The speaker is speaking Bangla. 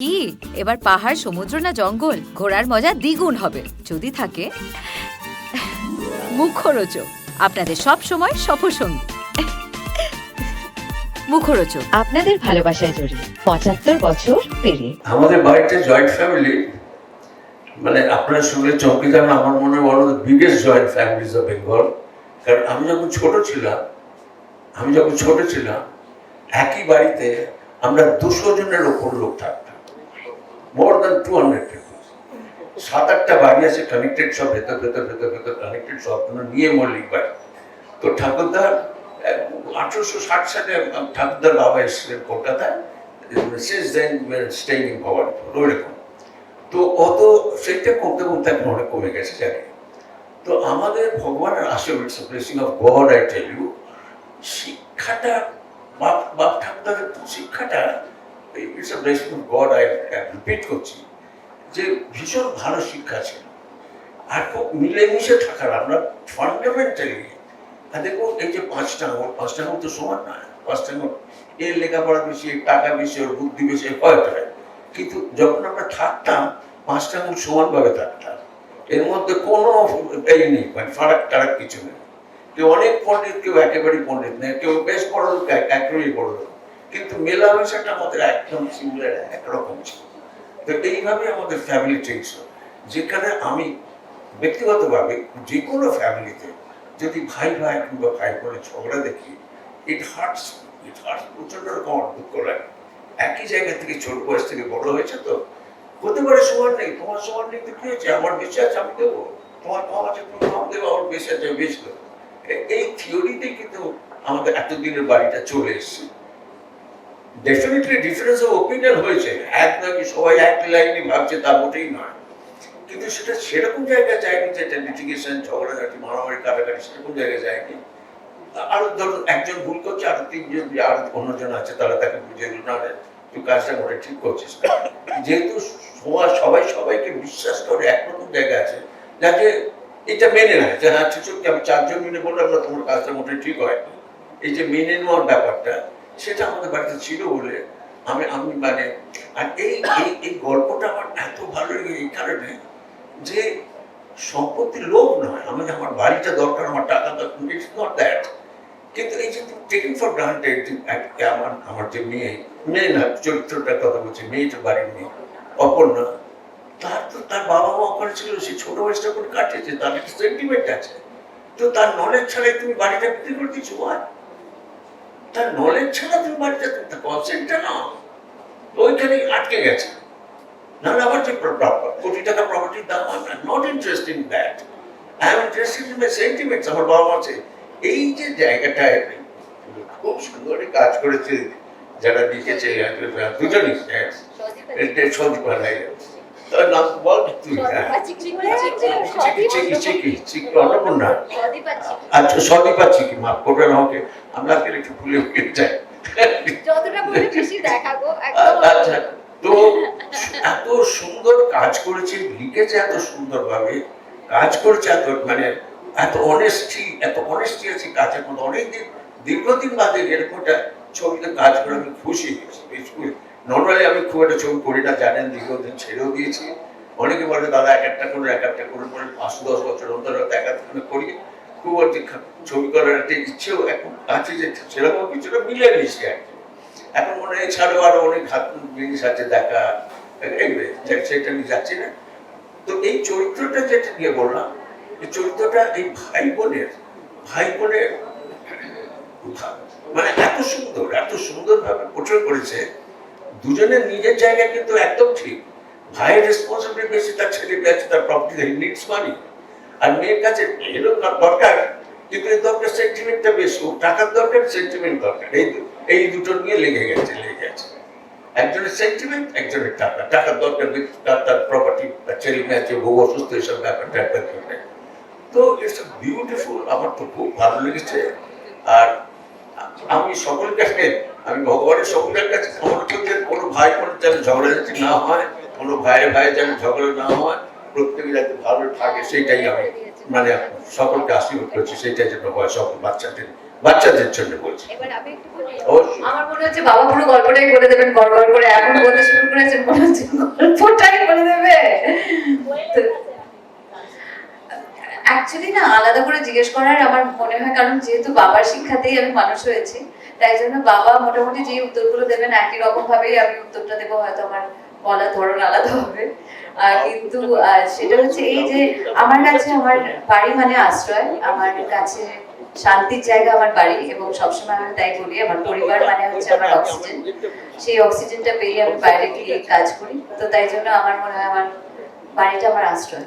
কি? এবার পাহাড় সমুদ্র না জঙ্গল? ঘোরার মজা দ্বিগুণ হবে। যদি থাকে মুখরোচক। আপনাদের সব সময় সফরসঙ্গী। মুখরোচক। আপনাদের ভালোবাসায় জড়িয়ে পঁচাত্তর বছর পেরিয়ে। আমাদের বাড়িতে জয়েন্ট ফ্যামিলি মানে আপনার সঙ্গে যাবেন আমার মনে হয় one of the biggest joint families of Bengal কারণ আমি যখন ছোট ছিলাম আমি যখন ছোট ছিলাম একই বাড়িতে আমরা দুশো জনের ওপর লোক থাকতাম। মোর দ্যান টু হান্ড্রেড সাত আটটা বাড়ি আছে কানেক্টেড সব ভেতর ভেতর ভেতর ভেতর কানেক্টেড সব নিয়ে মল্লিক বাড়ি তো ঠাকুরদার আঠারোশো ষাট সালে ঠাকুরদার বাবা এসেছিলেন কলকাতায়। Since then staying in Bhowanipore ওইরকম। তো অত সেইটা কমতে কমতে এখন অনেক কমে গেছে, জানি। তো আমাদের ভগবানের আশীর্বাদ blessing of God I tell you শিক্ষাটা, বাপ বাপ ঠাকুরদার, শিক্ষাটা গড আই রিপিট করছি যে ভীষণ ভালো শিক্ষা ছিল আর খুব মিলেমিশে থাকার আমরা ফান্ডামেন্টালি আর এই যে পাঁচটা আঙুল পাঁচটা আঙুল তো সমান নয়। পাঁচটা আঙুল এর লেখাপড়া বেশি টাকা বেশি ওর বুদ্ধি বেশি হয়তো হয় কিন্তু যখন আমরা থাকতাম পাঁচটা আঙুল সমানভাবে থাকতাম। এর মধ্যে কোনো এই নেই মানে ফারাক টারাক কিছু নেই। কেউ অনেক পণ্ডিত, কেউ একেবারেই পণ্ডিত নেই কেউ বেশ বড় লোক, এক- একেবারেই বড় লোক। কিন্তু মেলামেশাটা আমাদের একদম সিমিলার একরকম ছিল। তো এইভাবে আমাদের ফ্যামিলি ট্রিক্স যেখানে আমি ব্যক্তিগতভাবে যে কোনো ফ্যামিলিতে যদি ভাই ভাই কিংবা ভাই বোনের ঝগড়া দেখি ইট হার্টস ইট হার্টস প্রচণ্ড রকম দুঃখ লাগে। একই জায়গা থেকে ছোট বয়স থেকে বড় হয়েছে তো। হতে পারে সমান নেই, তোমার সমান নেই তো কি হয়েছে? আমার বেশি আছে, আমি দেবো। তোমার কম আছে তুমি কম দেবো, আমার বেশি আছে বেশি দেবো। এই থিওরিতেই কিন্তু আমাদের এতদিনের বাড়িটা চলে এসেছে। ডেফিনেটলি ডিফারেন্স অফ ওপিনিয়ন হয়েছে। এক নাকি সবাই এক লাইনে ভাবছে, তা মোটেই নয়। কিন্তু সেটা সেরকম জায়গায় যায়নি যেটা লিটিগেশন ঝগড়াঝাটি, মারামারি, কাটাকাটি সেরকম জায়গায় যায়নি। আরও ধরুন একজন ভুল করছে, আর তিনজন যে আর অন্যজন আছে, তারা তাকে বুঝিয়ে দিল, না তুই কাজটা করে ঠিক করছিস যেহেতু সমাজ, সবাই সবাইকে বিশ্বাস করে একরকম জায়গা আছে যাতে এটা মেনে নেয়, যে হ্যাঁ ঠিক আমি চারজন মিলে বললাম, না, তোমার কাজটা মোটে ঠিক হয় এই যে মেনে নেওয়ার ব্যাপারটা সেটা আমাদের বাড়িতে ছিল বলে আমি আমি মানে আর এই এই গল্পটা আমার এত ভালো লাগে এই কারণে যে সম্পত্তি লোভ নয়। আমি আমার বাড়িটা দরকার, আমার টাকা দরকার ইটস নট দ্যাট কিন্তু এই যে টেকিং ফর গ্রান্টেড আমার আমার যে মেয়ে মেয়ে না, চরিত্রটার কথা বলছি মেয়েটা বাড়ির মেয়ে, অপর্ণা, তার তো, তার বাবা মা ওখানে ছিল, সে ছোট বয়সটা করে কাটিয়েছে, তার একটা সেন্টিমেন্ট আছে। তো তার নলেজ ছাড়াই তুমি বাড়িটা বিক্রি করে দিচ্ছ তার নলেজ ছাড়া তুমি বাড়িটা তার কনসেন্টটা না। ওইখানেই আটকে গেছে। নাহলে আমার যে কোটি টাকা প্রপার্টির দাম আমি not interest in that I am interested in my sentiments আমার বাবা আছে। এই যে জায়গাটায় খুব সুন্দর কাজ করেছে। যারা লিখেছে দুজনই হ্যাঁ। এটা হ্যাঁ। অন্নপূর্ণা আচ্ছা কি? মাফ করবেন আমাকে। আমরা একটু ভুলে ভুলে যাই বেশি আচ্ছা তো এত সুন্দর কাজ করেছে লিখেছে এত সুন্দর ভাবে কাজ করেছে এত মানে এত অনেস্টি এত অনেস্টি আছে কাজের মধ্যে। অনেকদিন দীর্ঘদিন বাদে এরকম ছবিতে কাজ করে আমি খুশি হয়েছি নর্মালি আমি খুব একটা ছবি করি না, জানেন দীর্ঘদিন ছেড়েও দিয়েছি। অনেকে বলে, দাদা, এক একটা করে, এক একটা করে করে পাঁচ দশ বছর অন্তর এক একটা করি খুব কি ছবি করার একটা ইচ্ছেও এখন আছে যে সেরকম কিছুটা মিলে নিয়েছি আর কি। এখন মনে হয় এছাড়াও আরও অনেক হাত জিনিস আছে, দেখা সেটা নিয়ে যাচ্ছি না। তো এই চরিত্রটা যেটা নিয়ে বললাম, এই চরিত্রটা এই ভাই বোনের ভাই বোনের মানে এত সুন্দর এত সুন্দর ভাবে পোট্রে করেছে দুজনের নিজের জায়গা কিন্তু একদম ঠিক। ভাইয়ের রেসপন্সিবিলিটি বেশি, তার ছেলে আছে, তার প্রপার্টি নিডস মানি আর মেয়ের কাছে এরও না, দরকার, কিন্তু এই দরকার সেন্টিমেন্টটা বেশি টাকার দরকার সেন্টিমেন্ট দরকার। এই এই দুটো নিয়ে লেগে গেছে লেগে গেছে। একজনের সেন্টিমেন্ট একজনের টাকা। টাকার দরকার তার তার প্রপার্টি তার ছেলে মেয়ে আছে, বউ অসুস্থ এইসব ব্যাপারটা একটা জন্য তো ইটস বিউটিফুল আমার তো খুব ভালো লেগেছে। আর আমি সকলের কাছে আমি ভগবানের সকলের কাছে আমার যে কোনো ভাই বোন যেন ঝগড়াঝাটি না হয় কোনো ভাইয়ের ভাই যেন ঝগড়া না হয় প্রত্যেকে যাতে ভালো থাকে সেটাই আমি মানে সকলকে আশীর্বাদ করছি সেটাই যেন হয় সকল বাচ্চাদের বাচ্চাদের জন্য বলছি। আমার মনে হচ্ছে বাবা পুরো গল্পটাই বলে দেবেন গড় গড় করে এখন বলতে শুরু করেছেন মনে হচ্ছে গল্পটাই বলে দেবে। অ্যাকচুয়ালি না আলাদা করে জিজ্ঞেস করার আমার মনে হয় কারণ যেহেতু বাবার শিক্ষাতেই আমি মানুষ হয়েছি তাই জন্য বাবা মোটামুটি যে উত্তরগুলো দেবেন একই রকম ভাবেই আমি উত্তরটা দেবো হয়তো আমার বলার ধরন আলাদা হবে। কিন্তু সেটা হচ্ছে এই যে আমার কাছে আমার বাড়ি মানে আশ্রয় আমার কাছে শান্তির জায়গা আমার বাড়ি এবং সবসময় আমি তাই বলি আমার পরিবার মানে হচ্ছে আমার অক্সিজেন সেই অক্সিজেনটা পেয়ে আমি বাইরে গিয়ে কাজ করি তো তাই জন্য আমার মনে হয় আমার বাড়িটা আমার আশ্রয়।